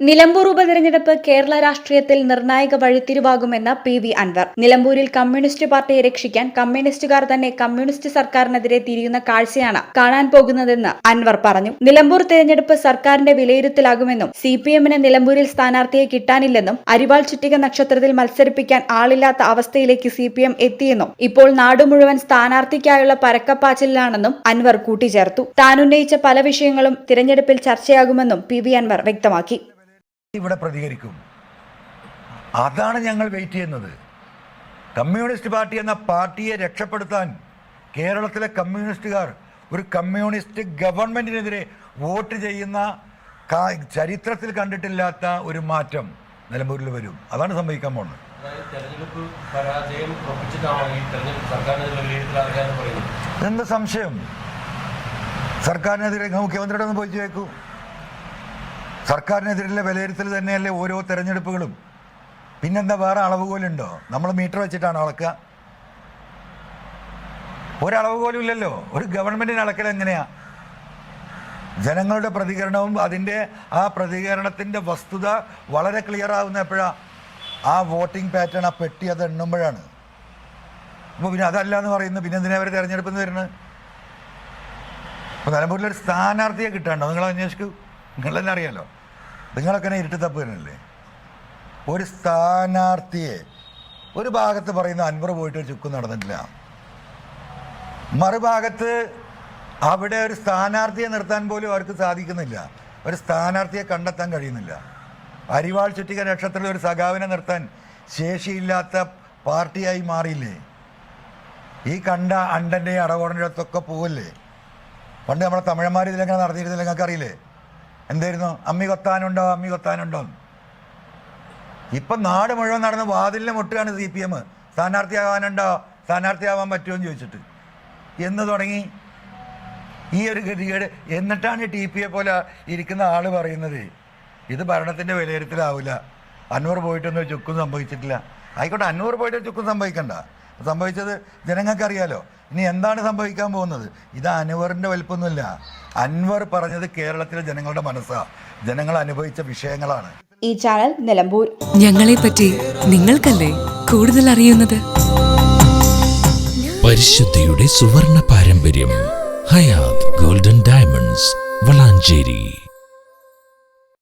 നിലമ്പൂർ ഉപതെരഞ്ഞെടുപ്പ് കേരള രാഷ്ട്രീയത്തിൽ നിർണായക വഴിത്തിരിവാകുമെന്ന പി വി അൻവർ. നിലമ്പൂരിൽ കമ്മ്യൂണിസ്റ്റ് പാർട്ടിയെ രക്ഷിക്കാൻ കമ്മ്യൂണിസ്റ്റുകാർ തന്നെ കമ്മ്യൂണിസ്റ്റ് സർക്കാരിനെതിരെ തിരിയുന്ന കാഴ്ചയാണ് കാണാൻ പോകുന്നതെന്ന് അൻവർ പറഞ്ഞു. നിലമ്പൂർ തെരഞ്ഞെടുപ്പ് സർക്കാരിന്റെ വിലയിരുത്തലാകുമെന്നും സി പി എമ്മിന് നിലമ്പൂരിൽ സ്ഥാനാർത്ഥിയെ കിട്ടാനില്ലെന്നും അരിവാൾ ചുറ്റിക നക്ഷത്രത്തിൽ മത്സരിപ്പിക്കാൻ ആളില്ലാത്ത അവസ്ഥയിലേക്ക് സി പി എം എത്തിയെന്നും ഇപ്പോൾ നാടു മുഴുവൻ സ്ഥാനാർത്ഥിക്കായുള്ള പരക്കപ്പാച്ചിലാണെന്നും അൻവർ കൂട്ടിച്ചേർത്തു. താനുന്നയിച്ച പല വിഷയങ്ങളും തിരഞ്ഞെടുപ്പിൽ ചർച്ചയാകുമെന്നും പി വി അൻവർ വ്യക്തമാക്കി. ഇവിടെ പ്രതികരിക്കും. അതാണ് ഞങ്ങൾ വെയിറ്റ് ചെയ്യുന്നത്. കമ്മ്യൂണിസ്റ്റ് പാർട്ടി എന്ന പാർട്ടിയെ രക്ഷപ്പെടുത്താൻ കേരളത്തിലെ കമ്മ്യൂണിസ്റ്റുകാർ ഒരു കമ്മ്യൂണിസ്റ്റ് ഗവൺമെന്റിനെതിരെ വോട്ട് ചെയ്യുന്ന ചരിത്രത്തിൽ കണ്ടിട്ടില്ലാത്ത ഒരു മാറ്റം നിലമ്പൂരിൽ വരും. അതാണ് സംഭവിക്കാൻ പോകുന്നത്. എന്ത് സംശയം? സർക്കാരിനെതിരെ മുഖ്യമന്ത്രിയുടെ ഒന്ന് പോയി ചോദിക്കൂ. സർക്കാരിനെതിരെയുള്ള വിലയിരുത്തൽ തന്നെയല്ലേ ഓരോ തെരഞ്ഞെടുപ്പുകളും? പിന്നെന്താ വേറെ അളവുകോലുണ്ടോ? നമ്മൾ മീറ്റർ വെച്ചിട്ടാണ് അളക്കുക? ഒരളവുകോലും ഇല്ലല്ലോ. ഒരു ഗവൺമെന്റിന് അളക്കൽ എങ്ങനെയാ? ജനങ്ങളുടെ പ്രതികരണവും അതിന്റെ ആ പ്രതികരണത്തിന്റെ വസ്തുത വളരെ ക്ലിയർ ആവുന്ന എപ്പോഴാ? ആ വോട്ടിംഗ് പാറ്റേൺ ആ പെട്ടി അത് എണ്ണുമ്പോഴാണ്. അപ്പോൾ പിന്നെ അതല്ല എന്ന് പറയുന്നത് പിന്നെ എന്തിനാ അവർ തിരഞ്ഞെടുപ്പെന്ന് വരുന്നത്? അപ്പോൾ നിലമ്പൂരിലൊരു സ്ഥാനാർത്ഥിയെ കിട്ടാണ്ടോ? നിങ്ങൾ അന്വേഷിക്കൂ. നിങ്ങൾ തന്നെ അറിയാലോ. നിങ്ങളൊക്കെ ഇരുട്ട് തപ്പ് തന്നെയല്ലേ? ഒരു സ്ഥാനാർത്ഥിയെ ഒരു ഭാഗത്ത് പറയുന്ന അൻവർ പോയിട്ട് ഒരു ചുക്കും നടന്നിട്ടില്ല. മറുഭാഗത്ത് അവിടെ ഒരു സ്ഥാനാർത്ഥിയെ നിർത്താൻ പോലും അവർക്ക് സാധിക്കുന്നില്ല. ഒരു സ്ഥാനാർത്ഥിയെ കണ്ടെത്താൻ കഴിയുന്നില്ല. അരിവാൾ ചുറ്റിക നക്ഷത്രത്തിൽ ഒരു സഖാവിനെ നിർത്താൻ ശേഷിയില്ലാത്ത പാർട്ടിയായി മാറിയില്ലേ? ഈ കണ്ട അണ്ടന്റെയും അടകോടന്റെ അടുത്തൊക്കെ പോവല്ലേ? പണ്ട് നമ്മുടെ തമിഴന്മാർ ഇതിലെങ്ങനെ നടത്തിയിരുന്നില്ല നിങ്ങൾക്ക് അറിയില്ലേ എന്തായിരുന്നു? അമ്മി കൊത്താനുണ്ടോ? അമ്മി കൊത്താനുണ്ടോ? ഇപ്പം നാട് മുഴുവൻ നടന്ന് വാതിലിന് മുട്ടുകയാണ് സി പി എം. സ്ഥാനാർത്ഥിയാവാനുണ്ടോ സ്ഥാനാർത്ഥിയാവാൻ പറ്റുമോ എന്ന് ചോദിച്ചിട്ട്. എന്ന് തുടങ്ങി. ഈ ഒരു ഗതികേട്. എന്നിട്ടാണ് ടി പി എ പോലെ ഇരിക്കുന്ന ആൾ പറയുന്നത്. ഇത് ഭരണത്തിന്റെ വിലയിരുത്തലാവില്ല അന്നൂർ പോയിട്ടൊന്നും ചുക്കും സംഭവിച്ചിട്ടില്ല. ആയിക്കോട്ടെ അന്നൂർ പോയിട്ട് ചുക്കും സംഭവിക്കണ്ട. സംഭവിച്ചത് ജനങ്ങൾക്കറിയാലോ. ഇനി എന്താണ് സംഭവിക്കാൻ പോകുന്നത്? ഇത് അൻവറിന്റെ വലിപ്പമൊന്നുമില്ല. അൻവർ പറഞ്ഞത് കേരളത്തിലെ ജനങ്ങളുടെ മനസ്സാ. ജനങ്ങൾ അനുഭവിച്ച വിഷയങ്ങളാണ്. ഈ ചാനൽ നിലമ്പൂർ. ഞങ്ങളെ പറ്റി നിങ്ങൾക്കല്ലേ കൂടുതൽ അറിയുന്നത്? പരിശുദ്ധിയുടെ സുവർണ പാരമ്പര്യം ഹയാത് ഗോൾഡൻ ഡയമണ്ട്സ് വളാഞ്ചേരി.